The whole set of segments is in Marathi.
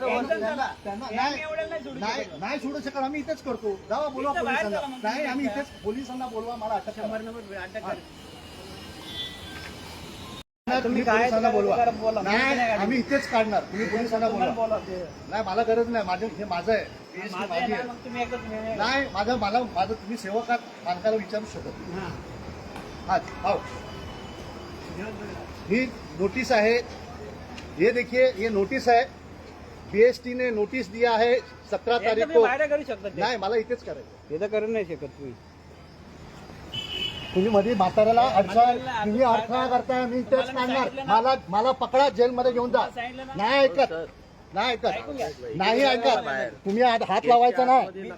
हे नाही सोडू शकत. आम्ही इथेच करतो जावा बोलवा पोलिसांना नाही आम्ही. इथेच पोलिसांना बोलवा मला अटक. शंभर नंबर अटक हा. तुम्ही काय बोलवा नाही. आम्ही इथेच काढणार तुम्ही पोलिसांना बोलवा. नाही मला गरज नाही माझे हे माझं आहे आहे आहे नाही माझं मला माझं तुम्ही सेवकात मालकाला विचारू शकत. हा. हाँ ही नोटिस है ये देखिए ये नोटिस है बीएसटी ने नोटिस दिया है सत्रह एकदा तारीख तुम्ही को। बाहेर करू शकता ते. नाही मला इथेच करायचं ते तर करू नाही शकत तुम्ही. तुम्ही मध्ये म्हाताऱ्याला अडचण तुम्ही अडथळा करताय मी इथेच तुम्हाला मी काढणार सांगितलं ना. मला मला पकडा जेलमध्ये घेऊन जा. नाही ऐकत. नाही ऐकून ऐकत. नाही ऐकत. तुम्ही हात हात लावायचा नाही.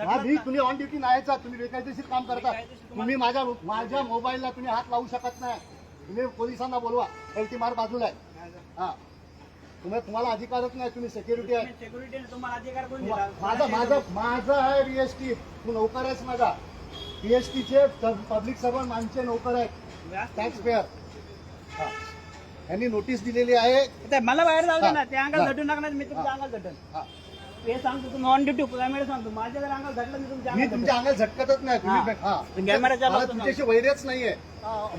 हा, मी तुम्ही ऑन ड्युटी नाहीचा. तुम्ही बेकायदेशीर काम करता. तुम्ही माझ्या माझ्या मोबाईलला तुम्ही हात लावू शकत नाही. तुम्ही पोलिसांना बोलवा. एलटी मार बाजूला आहे. हा. तुम्ही तुम्हाला अधिकारच नाही तुम्ही सेक्युरिटी आहे. तुम्ही security ने तुम्हाला अधिकार कोण दिला? माझा माझा माझा आहे बीएसटी तू नोकर आहेस माझा. बीएसटीचे पब्लिक सर्वंट माणसे नोकर आहेत. टॅक्स पेअर यांनी नोटीस दिलेली आहे. मला बाहेर जाऊ दे. ना ते अंगाला. झटून टाकणार मी तुमच्या. अंगाला झटन हा. सांगतो तुम्ही ऑन ड्युटी कॅमेरा सांगतो. माझ्या जर अंगाला झटलं मी तुमच्या मी अंगाला तुमच्या अंगात झटकतच नाही. तुम्ही. तुमच्याशी वैरच नाहीये.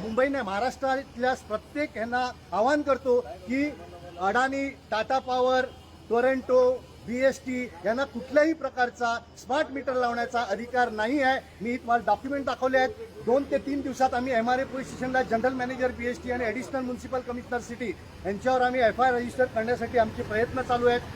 मुंबई नाही महाराष्ट्रातल्या प्रत्येक यांना आवाहन करतो की Adani Tata power Toronto T यांना कुठल्याही प्रकारचा स्मार्ट मीटर लावण्याचा अधिकार नाही आहे. मी तुम्हाला डॉक्युमेंट दाखवले आहेत. दोन ते तीन दिवसात आम्ही एम आर ए पोलीस स्टेशनला general manager B S T आणि ॲडिशनल म्युन्सिपल कमिशनर सिटी यांच्यावर आम्ही एफ आय आर रजिस्टर करण्यासाठी आमचे प्रयत्न चालू आहेत.